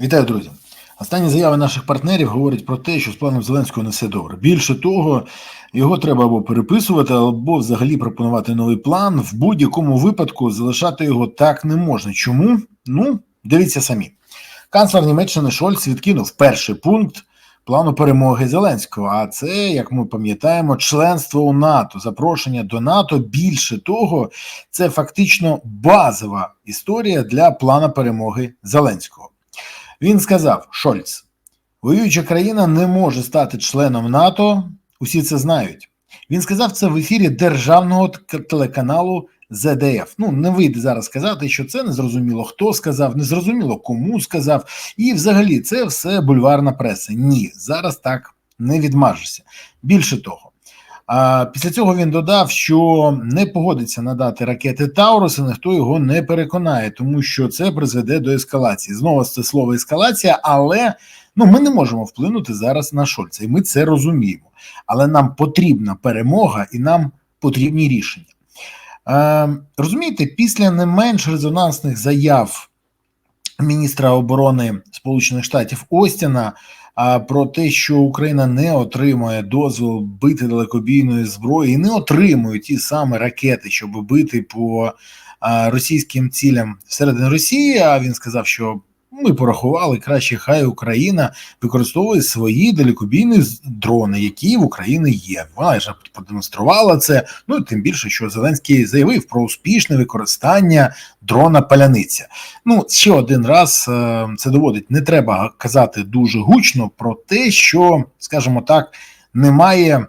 Вітаю, друзі. Останні заяви наших партнерів говорять про те, що з планом Зеленського не все добре. Більше того, його треба або переписувати, або взагалі пропонувати новий план. В будь-якому випадку залишати його так не можна. Чому? Ну, дивіться самі. Канцлер Німеччини Шольц відкинув перший пункт плану перемоги Зеленського. А це, як ми пам'ятаємо, членство у НАТО, запрошення до НАТО. Більше того, це фактично базова історія для плану перемоги Зеленського. Він сказав: Шольц, воююча країна не може стати членом НАТО. Усі це знають. Він сказав це в ефірі державного телеканалу ЗДФ. Ну не вийде зараз сказати, що це незрозуміло, хто сказав, незрозуміло кому сказав. І, взагалі, це все бульварна преса. Ні, зараз так не відмажешся. Більше того. А після цього він додав, що не погодиться надати ракети Таурус, і ніхто його не переконає, тому що це призведе до ескалації. Знову це слово ескалація, але ну ми не можемо вплинути зараз на Шольца, і ми це розуміємо. Але нам потрібна перемога і нам потрібні рішення. Е, Розумієте, після не менш резонансних заяв міністра оборони Сполучених Штатів Остіна про те, що Україна не отримує дозвіл бити далекобійної зброї, і не отримує ті самі ракети, щоб бити по а, російським цілям всередині Росії. А він сказав, що ми порахували краще, хай Україна використовує свої далекобійні дрони, які в Україні є. Вона вже продемонструвала це. Ну тим більше, що Зеленський заявив про успішне використання дрона паляниця. Ну ще один раз е, це доводить. Не треба казати дуже гучно про те, що, скажімо так, немає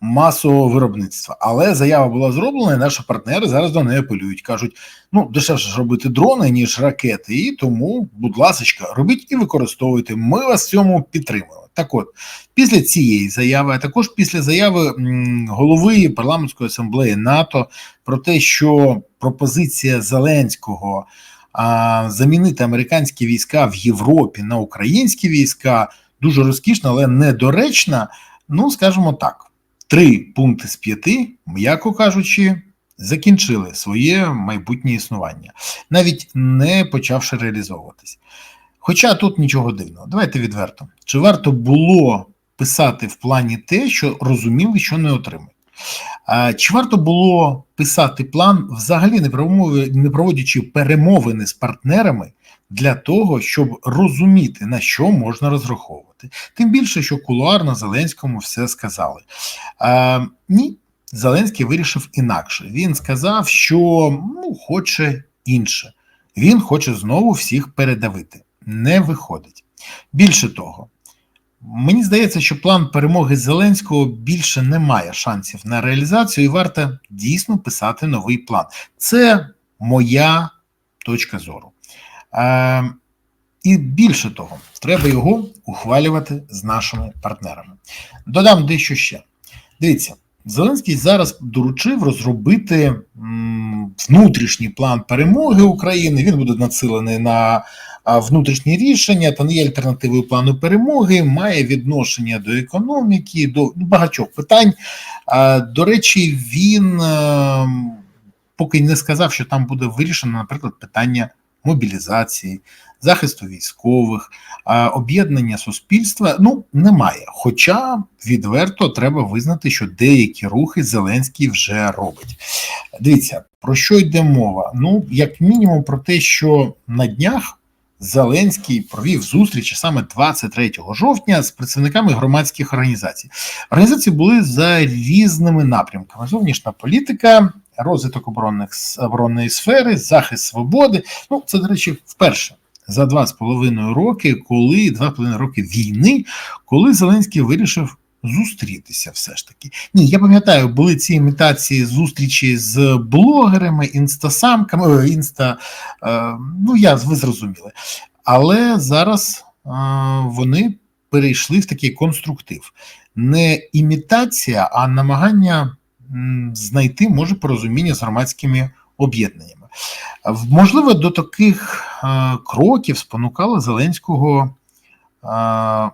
масового виробництва. Але заява була зроблена, і наші партнери зараз до неї апелюють. кажуть: ну дешевше ж робити дрони ніж ракети, і тому, будь ласка, робіть і використовуйте. Ми вас в цьому підтримуємо. Так, от після цієї заяви, а також після заяви голови парламентської асамблеї НАТО про те, що пропозиція Зеленського а, замінити американські війська в Європі на українські війська дуже розкішна, але недоречна. Ну скажімо так три пункти з п'яти, м'яко кажучи, закінчили своє майбутнє існування, навіть не почавши реалізовуватись. Хоча тут нічого дивного, давайте відверто. Чи варто було писати в плані те, що розуміли, що не отримають? Чи варто було писати план, взагалі не проводячи перемовини з партнерами для того, щоб розуміти, на що можна розраховувати? Тим більше, що кулуарно Зеленському все сказали. А, Ні, Зеленський вирішив інакше. Він сказав, що ну, хоче інше. Він хоче знову всіх передавити. Не виходить. Більше того, Мені здається, що план перемоги Зеленського більше не має шансів на реалізацію, і варто дійсно писати новий план. Це моя точка зору. Е, І більше того, треба його ухвалювати з нашими партнерами. Додам дещо ще. Дивіться, Зеленський зараз доручив розробити внутрішній план перемоги України. Він буде націлений на внутрішні рішення та не є альтернативою плану перемоги, має відношення до економіки, до багатьох питань. До речі, він е, поки не сказав, що там буде вирішено, наприклад, питання мобілізації, захисту військових, об'єднання суспільства ну немає. Хоча відверто треба визнати, що деякі рухи Зеленський вже робить. Дивіться, про що йде мова? Ну, як мінімум, про те, що на днях. Зеленський провів зустрічі саме 23 жовтня з представниками громадських організацій. Організації були за різними напрямками: зовнішня політика, розвиток оборонних оборонної сфери, захист свободи. Ну це до речі, вперше за два з половиною роки, коли два з половиною роки війни, коли Зеленський вирішив зустрітися все ж таки. Ні, я пам'ятаю, були ці імітації зустрічі з блогерами, інстасамками, інста, е, ну я ви зрозуміли. Але зараз е, вони перейшли в такий конструктив. Не імітація, а намагання знайти може порозуміння з громадськими об'єднаннями. Можливо, до таких е, кроків спонукала Зеленського. Е,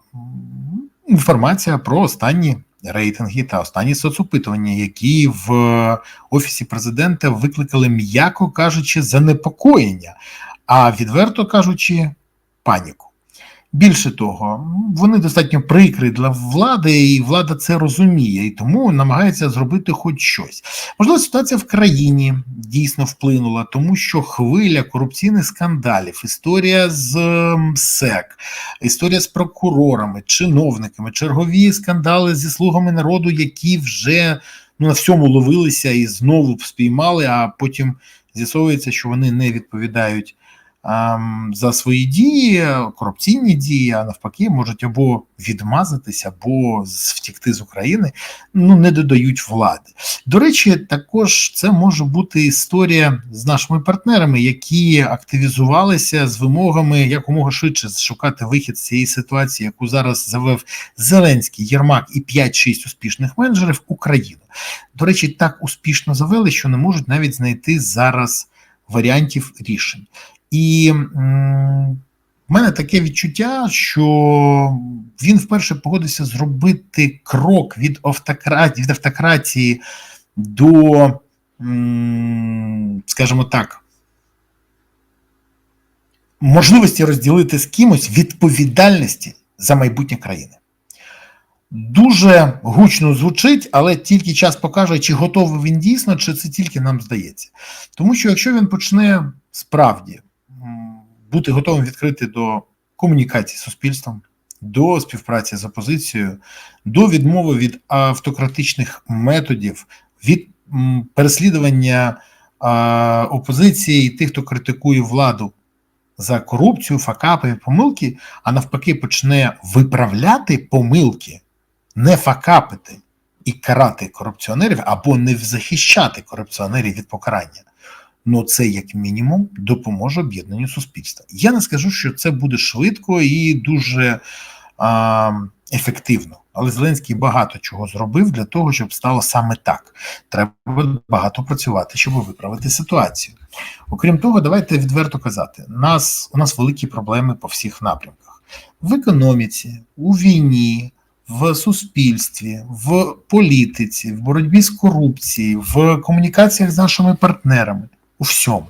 інформація про останні рейтинги та останні соцопитування, які в офісі президента викликали, м'яко кажучи, занепокоєння, а відверто кажучи, паніку. Більше того, вони достатньо прикрі для влади, і влада це розуміє, і тому намагається зробити хоч щось. Можливо, ситуація в країні дійсно вплинула, тому що хвиля корупційних скандалів, історія з МСЕК, історія з прокурорами, чиновниками, чергові скандали зі слугами народу, які вже ну, на всьому ловилися і знову спіймали, а потім з'ясовується, що вони не відповідають за свої дії, корупційні дії, а навпаки, можуть або відмазатися, або втікти з України, ну не додають влади. До речі, також це може бути історія з нашими партнерами, які активізувалися з вимогами якомога швидше шукати вихід з цієї ситуації, яку зараз завев Зеленський, Єрмак і 5-6 успішних менеджерів Україну. До речі, так успішно завели, що не можуть навіть знайти зараз варіантів рішень. І в мене таке відчуття, що він вперше погодився зробити крок від автократії, від автократії до, скажімо так, можливості розділити з кимось відповідальності за майбутнє країни. Дуже гучно звучить, але тільки час покаже, чи готовий він дійсно, чи це тільки нам здається. Тому що якщо він почне справді бути готовим відкрити до комунікації з суспільством, до співпраці з опозицією, до відмови від автократичних методів, від переслідування опозиції тих, хто критикує владу за корупцію, факапи, помилки, а навпаки, почне виправляти помилки, не факапити і карати корупціонерів або не захищати корупціонерів від покарання ну це як мінімум допоможе об'єднанню суспільства. Я не скажу, що це буде швидко і дуже а, ефективно. Але Зеленський багато чого зробив для того, щоб стало саме так. Треба багато працювати, щоб виправити ситуацію. Окрім того, давайте відверто казати: нас у нас великі проблеми по всіх напрямках в економіці, у війні. В суспільстві, в політиці, в боротьбі з корупцією, в комунікаціях з нашими партнерами у всьому.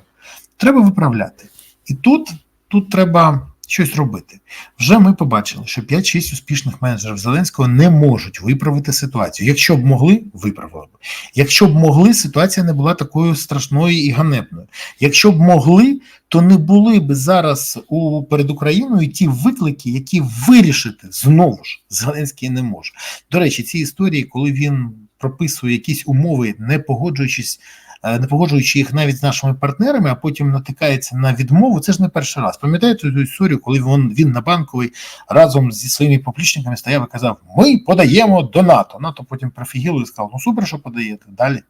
Треба виправляти. І тут, тут треба. Щось робити вже ми побачили, що 5-6 успішних менеджерів Зеленського не можуть виправити ситуацію. Якщо б могли, виправили б. Якщо б могли, ситуація не була такою страшною і ганебною. Якщо б могли, то не були б зараз у перед Україною ті виклики, які вирішити знову ж Зеленський не може. До речі, ці історії, коли він прописує якісь умови, не погоджуючись не погоджуючи їх навіть з нашими партнерами, а потім натикається на відмову. Це ж не перший раз. Пам'ятаєте цю історію, коли він він на банковий разом зі своїми поплічниками стояв і казав: Ми подаємо до НАТО. НАТО потім профігіло і сказав, ну супер, що подаєте далі.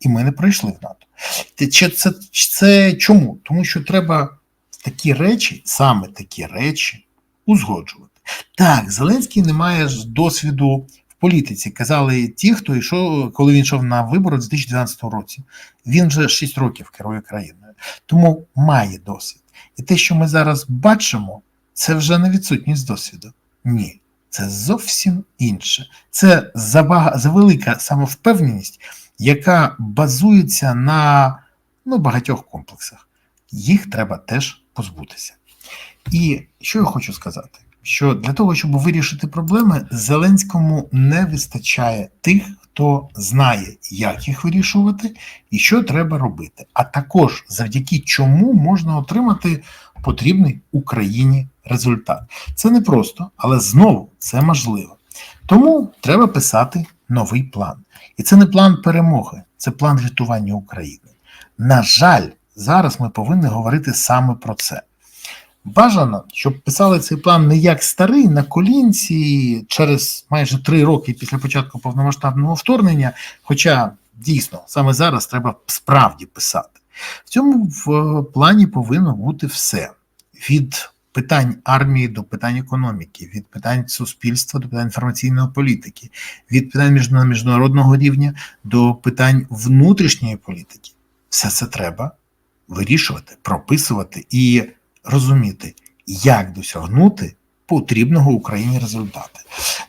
І ми не прийшли в НАТО. Це, це, це чому? Тому що треба такі речі, саме такі речі, узгоджувати. Так, Зеленський не має досвіду політиці казали ті, хто йшов, коли він йшов на вибори у 2012 році. Він вже 6 років керує країною, тому має досвід. І те, що ми зараз бачимо, це вже не відсутність досвіду. Ні, це зовсім інше. Це завелика самовпевненість, яка базується на ну, багатьох комплексах. Їх треба теж позбутися. І що я хочу сказати? Що для того, щоб вирішити проблеми, Зеленському не вистачає тих, хто знає, як їх вирішувати і що треба робити, а також завдяки чому можна отримати потрібний Україні результат. Це не просто, але знову це можливо. Тому треба писати новий план. І це не план перемоги, це план рятування України. На жаль, зараз ми повинні говорити саме про це. Бажано, щоб писали цей план не як старий на колінці через майже три роки після початку повномасштабного вторгнення. Хоча дійсно саме зараз треба справді писати. В цьому в плані повинно бути все від питань армії до питань економіки, від питань суспільства до питань інформаційної політики, від питань міжнародного рівня до питань внутрішньої політики. Все це треба вирішувати, прописувати і розуміти, як досягнути потрібного Україні результату.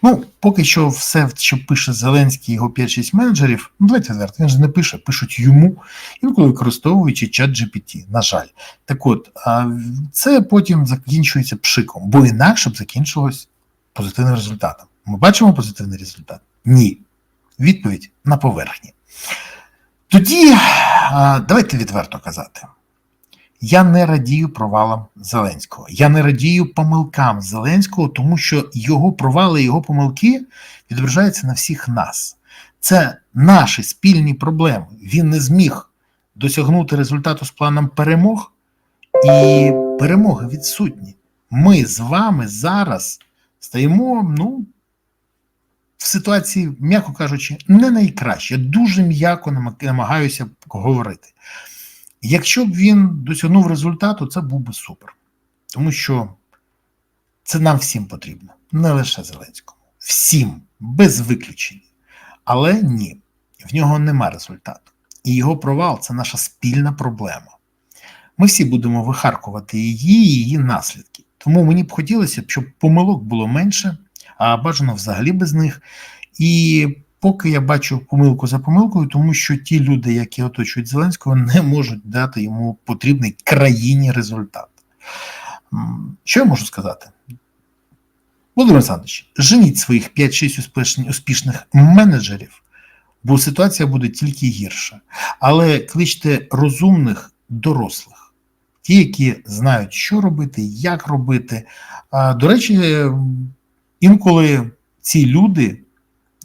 Ну, поки що все, що пише Зеленський, його 5-6 менеджерів, ну давайте відверто, він же не пише, пишуть йому, інколи використовуючи чат GPT, на жаль. Так от, це потім закінчується пшиком, бо інакше б закінчилось позитивним результатом. Ми бачимо позитивний результат? Ні. Відповідь на поверхні. Тоді давайте відверто казати. Я не радію провалам Зеленського. Я не радію помилкам Зеленського, тому що його провали, його помилки відображаються на всіх нас. Це наші спільні проблеми. Він не зміг досягнути результату з планом перемог, і перемоги відсутні. Ми з вами зараз стаємо, ну, в ситуації, м'яко кажучи, не найкраще. Я дуже м'яко намагаюся говорити. Якщо б він досягнув результату, це був би супер. Тому що це нам всім потрібно, не лише Зеленському. Всім, без виключень. Але ні, в нього нема результату. І його провал це наша спільна проблема. Ми всі будемо вихаркувати її і її наслідки. Тому мені б хотілося, щоб помилок було менше, а бажано взагалі без них. І поки я бачу помилку за помилкою, тому що ті люди, які оточують Зеленського, не можуть дати йому потрібний країні результат. Що я можу сказати? Володимир Олександрович, женіть своїх 5-6 успішних менеджерів, бо ситуація буде тільки гірша. Але кличте розумних, дорослих, ті, які знають, що робити, як робити. До речі, інколи ці люди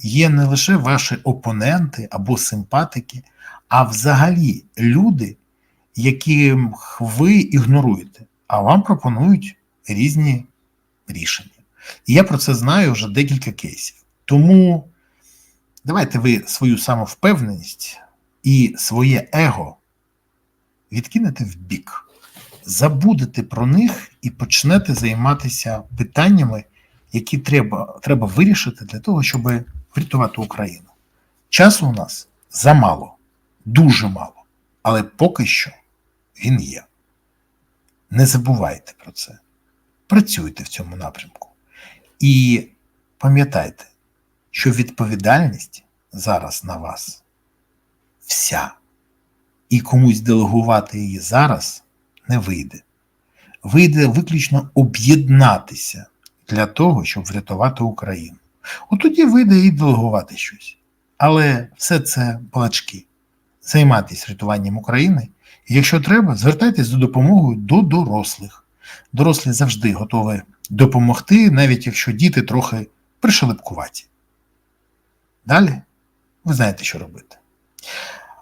є не лише ваші опоненти або симпатики, а взагалі люди, яких ви ігноруєте, а вам пропонують різні рішення. І я про це знаю вже декілька кейсів. Тому давайте ви свою самовпевненість і своє его відкинете в бік, забудете про них і почнете займатися питаннями, які треба, треба вирішити для того, щоб врятувати Україну. Часу у нас замало, дуже мало, але поки що він є. Не забувайте про це. Працюйте в цьому напрямку. І пам'ятайте, що відповідальність зараз на вас вся. І комусь делегувати її зараз не вийде. Вийде виключно об'єднатися для того, щоб врятувати Україну. От тоді вийде і делегувати щось. Але все це балачки. Займайтесь рятуванням України. І якщо треба, звертайтесь за допомогою до дорослих. Дорослі завжди готові допомогти, навіть якщо діти трохи пришелепкуваті. Далі ви знаєте, що робити.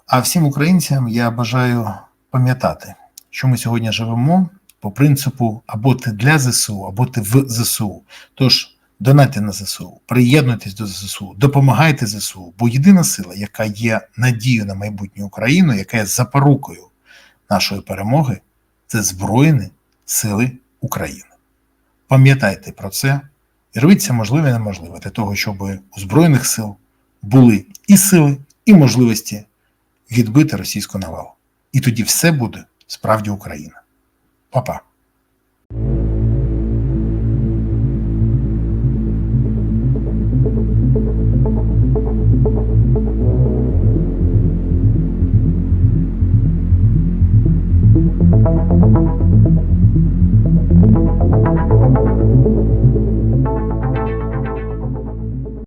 А всім українцям я бажаю пам'ятати, що ми сьогодні живемо по принципу або ти для ЗСУ, або ти в ЗСУ. Тож донайте на ЗСУ, приєднуйтесь до ЗСУ, допомагайте ЗСУ, бо єдина сила, яка є надією на майбутню Україну, яка є запорукою нашої перемоги, це Збройні Сили України. Пам'ятайте про це і робіть це можливе і неможливе для того, щоб у Збройних сил були і сили, і можливості відбити російську навалу. І тоді все буде справді Україна. Па-па.